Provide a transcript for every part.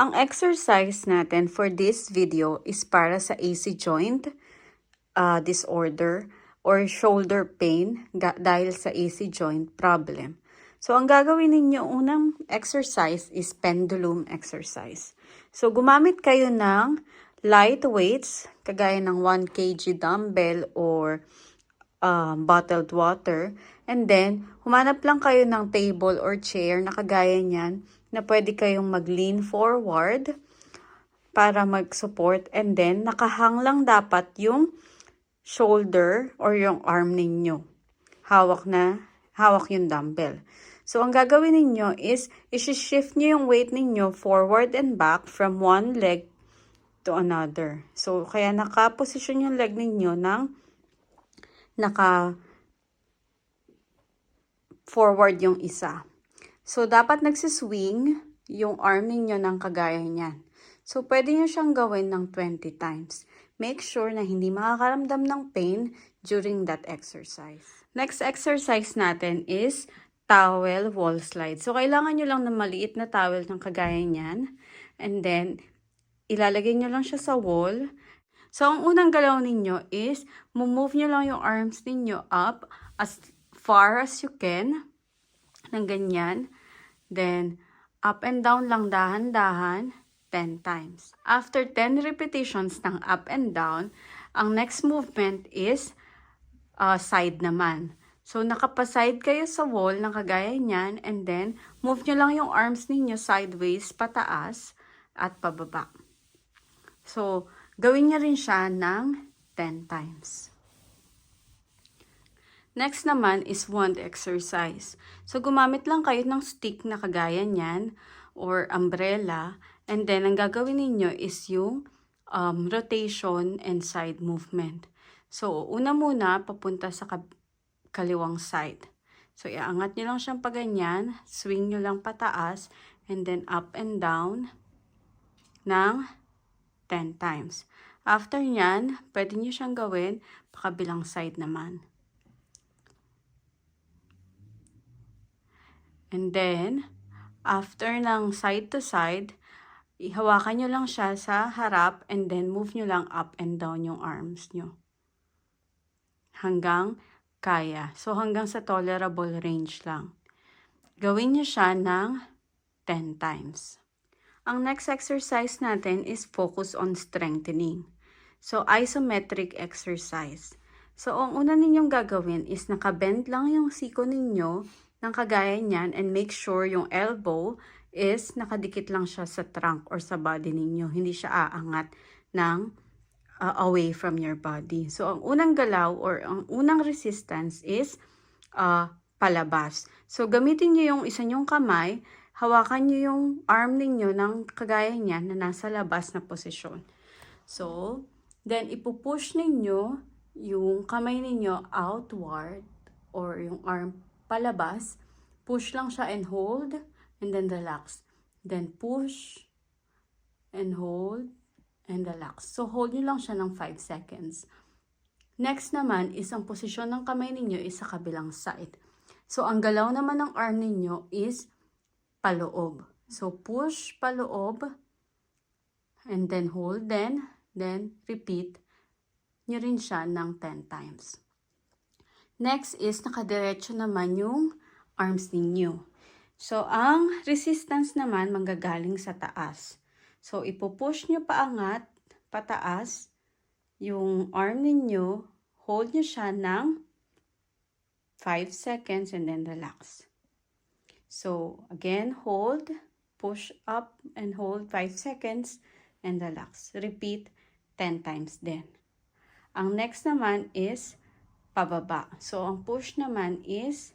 Ang exercise natin for this video is para sa AC joint uh, disorder or shoulder pain dahil sa AC joint problem. So, ang gagawin ninyo unang exercise is pendulum exercise. So, gumamit kayo ng light weights, kagaya ng 1 kg dumbbell or um, bottled water. And then, humanap lang kayo ng table or chair na kagaya niyan na pwede kayong mag-lean forward para mag-support. And then, nakahang lang dapat yung shoulder or yung arm ninyo. Hawak na, hawak yung dumbbell. So, ang gagawin ninyo is, isi-shift nyo yung weight ninyo forward and back from one leg to another. So, kaya nakaposisyon yung leg ninyo ng naka forward yung isa. So, dapat nagsiswing yung arm ninyo ng kagaya niyan. So, pwede nyo siyang gawin ng 20 times. Make sure na hindi makakaramdam ng pain during that exercise. Next exercise natin is towel wall slide. So, kailangan nyo lang ng maliit na towel ng kagaya niyan. And then, ilalagay nyo lang siya sa wall. So, ang unang galaw ninyo is, move nyo lang yung arms ninyo up as far as you can. Ng ganyan. Then, up and down lang dahan-dahan 10 times. After 10 repetitions ng up and down, ang next movement is uh, side naman. So, nakapaside kayo sa wall ng kagaya niyan and then move nyo lang yung arms ninyo sideways, pataas at pababa. So, gawin niya rin siya ng 10 times. Next naman is wand exercise. So, gumamit lang kayo ng stick na kagaya niyan or umbrella. And then, ang gagawin ninyo is yung um, rotation and side movement. So, una muna, papunta sa kaliwang side. So, iaangat nyo lang siyang paganyan, swing nyo lang pataas, and then up and down ng 10 times. After nyan, pwede nyo siyang gawin pakabilang side naman. And then, after ng side to side, ihawakan nyo lang siya sa harap and then move nyo lang up and down yung arms nyo. Hanggang kaya. So, hanggang sa tolerable range lang. Gawin nyo siya ng 10 times. Ang next exercise natin is focus on strengthening. So, isometric exercise. So, ang una ninyong gagawin is nakabend lang yung siko ninyo ng kagaya niyan and make sure yung elbow is nakadikit lang siya sa trunk or sa body ninyo. Hindi siya aangat ng uh, away from your body. So, ang unang galaw or ang unang resistance is uh, palabas. So, gamitin nyo yung isa nyong kamay, hawakan nyo yung arm ninyo ng kagaya niyan na nasa labas na posisyon. So, then ipupush ninyo yung kamay ninyo outward or yung arm palabas, push lang siya and hold, and then relax. Then push, and hold, and relax. So, hold nyo lang siya ng 5 seconds. Next naman is ang posisyon ng kamay ninyo is sa kabilang side. So, ang galaw naman ng arm ninyo is paloob. So, push paloob, and then hold, then, then repeat nyo rin siya ng 10 times. Next is nakadiretso naman yung arms ninyo. So, ang resistance naman manggagaling sa taas. So, ipupush nyo paangat, pataas, yung arm ninyo, hold nyo siya ng 5 seconds and then relax. So, again, hold, push up and hold 5 seconds and relax. Repeat 10 times then. Ang next naman is pababa. So, ang push naman is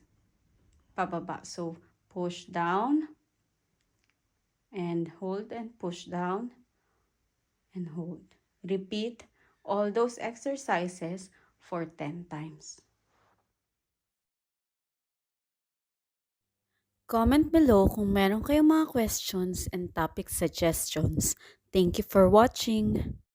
pababa. So, push down and hold and push down and hold. Repeat all those exercises for 10 times. Comment below kung meron kayong mga questions and topic suggestions. Thank you for watching!